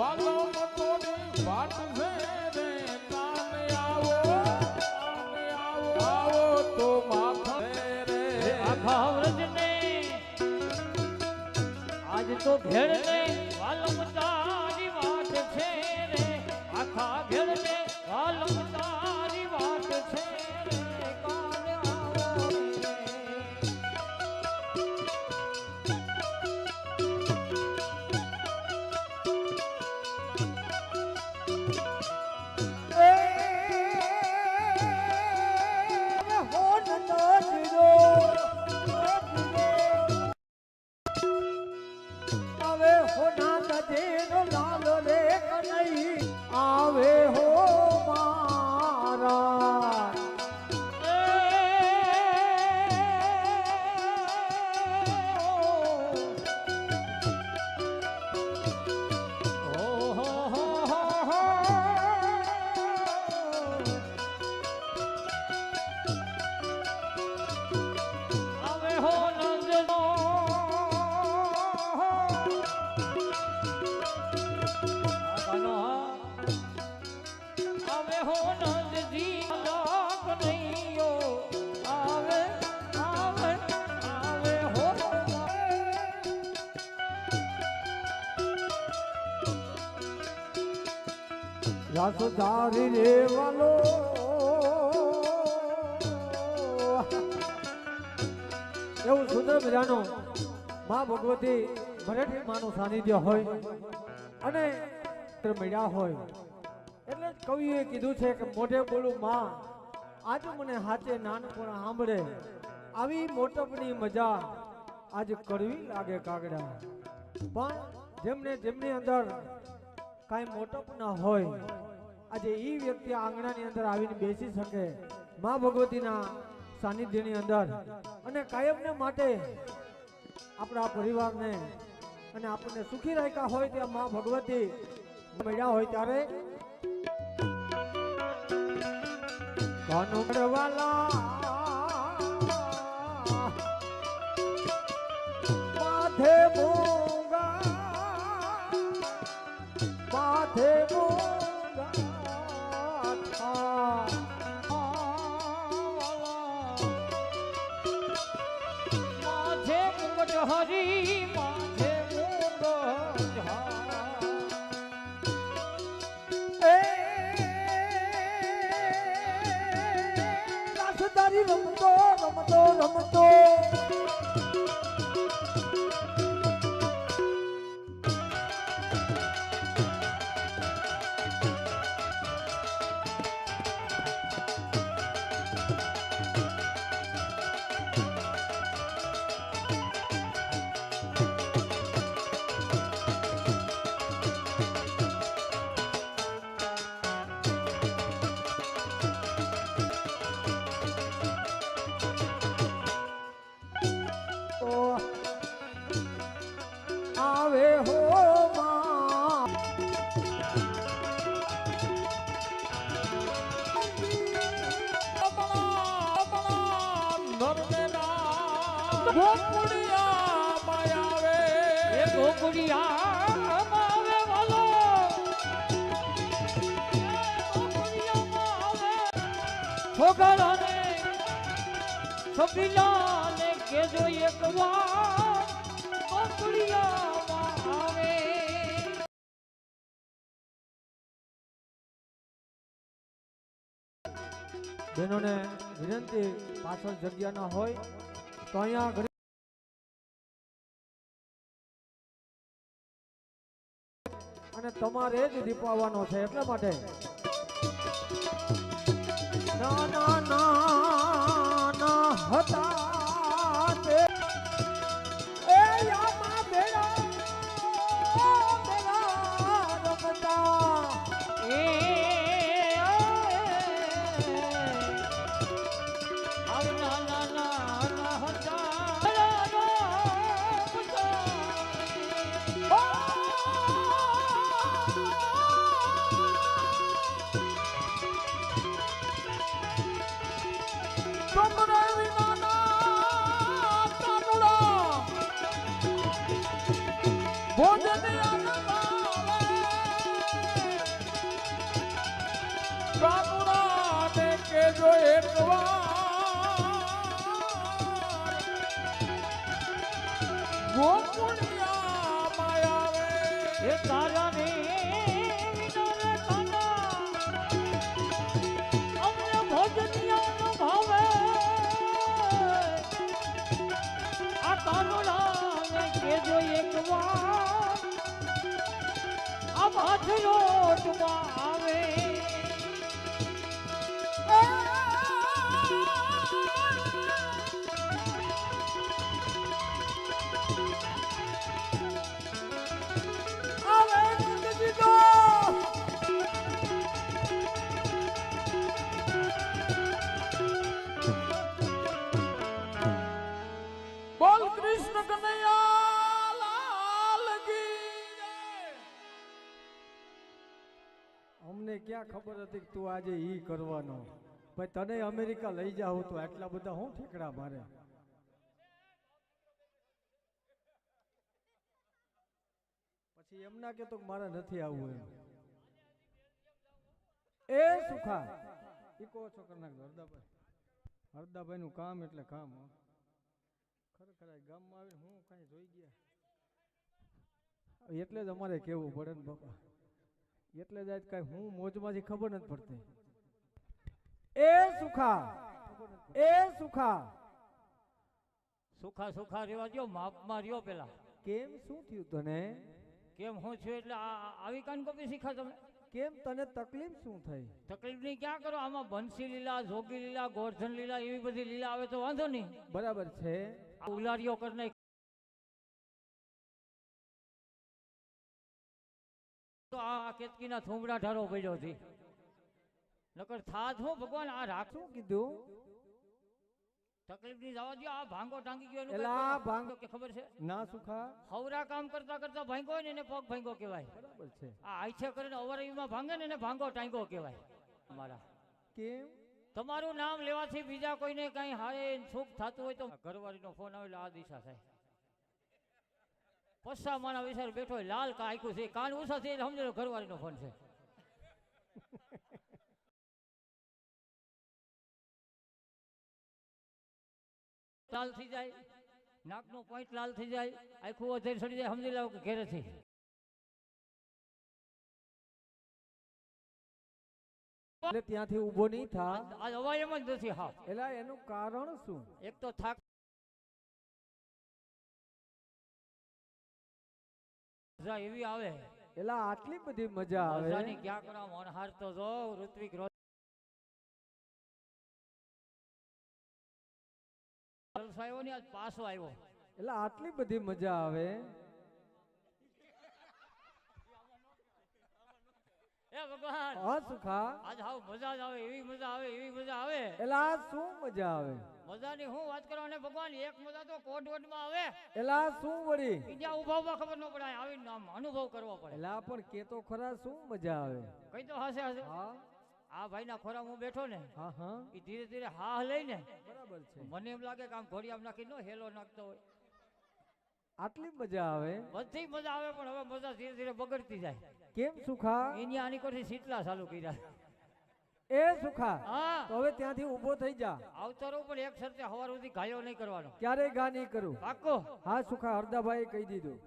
વાલો મતોની વાટ છે રે કાને આવો કાને આવો આવો તો માખણ રે આખા વ્રજને, આજ રાસો રેવાનો એવું સુંદર મજાનું મા ભગવતી મરાઠી માનું સાનિધ્ય હોય અને મળ્યા હોય. એટલે જ કવિએ કીધું છે કે મોઢે બોલું માં, આજ મને હાથે નાનપણ સાંભળે. આવી મોટપની મજા આજે કરવી લાગે કાગડા. પણ જેમને જેમની અંદર કાંઈ મોટપ ના હોય. આજે એ વ્યક્તિ આંગણાની અંદર આવીને બેસી શકે મા ભગવતીના સાનિધ્યની અંદર. અને કાયમને માટે આપણા પરિવારને અને આપણને સુખી રાખ્યા હોય ત્યાં મા ભગવતી મળ્યા હોય ત્યારે. કાનુડવાલા હરી માથે રમતો રમતો રમતો. એ ગોકુળિયા આવે. વાલો છોકરાને છોકરીલાને કેજો એક વાર, ગોકુળિયામાં આવે. બહેનોને વિનંતી, પાછળ જગ્યા ના હોય. તો અહીંયા અને તમારે જ દીપાવવાનો છે એટલા માટે. જો એકવાર. માયા રે એ તારા કેજો એક ક્યાં ખબર હતી કે તું આજે ઈ કરવાનો. ભાઈ, તને અમેરિકા લઈ જાવ તો આટલા બધા હું ઠેકડા મારે? પછી એમ ના કે તો મારે નથી આવવું એમ. એ સુખા. એ કહો છો કરી હરદાભાઈ હરદાભાઈ નું કામ એટલે કામ ખરેખર ગામમાં આવીને હું કાંઈ જોઈ ગયા? એટલે જ અમારે કેવું પડે ને બાપા. એટલે જ કઈ હું મોજમાંથી ખબર નથી પડતી. એ સુખા એ સુખા. સુખા સુખા રેવા દ્યો માપમાં રહ્યો પેલા. કેમ શું થયું તને? કેમ હું છું એટલે આવી કાન કોપી શીખા તમે? કેમ તને તકલીફ શું થઈ? નહીં ક્યાં કરો? આમાં બંસી લીલા જોગી લીલા ગોરધન લીલા એવી બધી લીલા આવે તો વાંધો નહીં. બરાબર છે. ઉલારીઓ કરી તો આ કેતકીના થોંભડા ઢારો પડ્યો છે. નકર થાત હું ભગવાન આ રાખું કીધું? તકલીફની જવા દો આ ભાંગો ટાંગી ગયો આ ભાંગ- કે ખબર છે? ના સુખા. હવરા કામ કરતા કરતા ભાંગો ને એને પગ ભાંગો કહેવાય. બરાબર છે. આ આઈછે કરીને અવરવીમાં ભાંગે ને એને ભાંગો ટાંગો કહેવાય અમારા કેમ? તમારું નામ લેવાથી બીજા કોઈને કઈ હારે સુખ થતું હોય તો ઘરવાળીનો ફોન આવે એટલે આ દિશા થાય. પસ્સા વિચાર બેઠો લાલ કા છે કાન ઉષા છે સમજો ઘરવાળીનો ફોન છે. લાલ થઈ જાય નાકનો પોઈન્ટ લાલ થઈ જાય આખું વધારે સડી જાય સમજી લાવો કે ઘેરેથી એટલે ત્યાંથી ઊભો નહીં થા. આ અવાય એમ જ નથી હા એટલે એનું કારણ શું? એક તો થાક મજા એવી આવે. એલા આટલી બધી મજા મજાની આવે ક્યાં કરો મોનહાર તો જો ઋત્વિક રોજ જલસો આવ્યો ને આજ પાછો આવ્યો. એટલે આટલી બધી મજા આવે? એ ભગવાન. હા સુખા. આજ હાવ મજા જ આવે એવી મજા આવે એવી મજા આવે. એલા આ શું મજા આવે? મજાની હું વાત કરવા ને ભગવાન એક મજા તો કોટ વોટમાં આવે. એલા શું વળી? બીજા ઊભા ઊભા ખબર ન પડે આવી નામ અનુભવ કરવો પડે. એલા પણ કે તો ખરા શું મજા આવે? કઈ તો હાસે હશે. હા. આ ભાઈ ના ખોરા હું બેઠો ને હા હા. એ ધીરે ધીરે હા લઈને બરાબર છે. મને એમ લાગે કે આમ ઘોડિયામાં નાખી નો હેલો નાખતો હોય. આટલી મજા આવે? બધી મજા આવે પણ હવે મજા ધીરે ધીરે બગડતી જાય. કેમ સુખા? એની આની કોઠી સીટલા ચાલુ કર્યા. એ સુખા? હા. તો હવે ત્યાંથી ઊભો થઈ જા. અવતારો પણ એક સરતે હવાર સુધી ઘાયો નહીં કરવાનો. ક્યારેય ગા નહીં કરું. પાકો હા સુખા હરદાભાઈ કહી દીધું.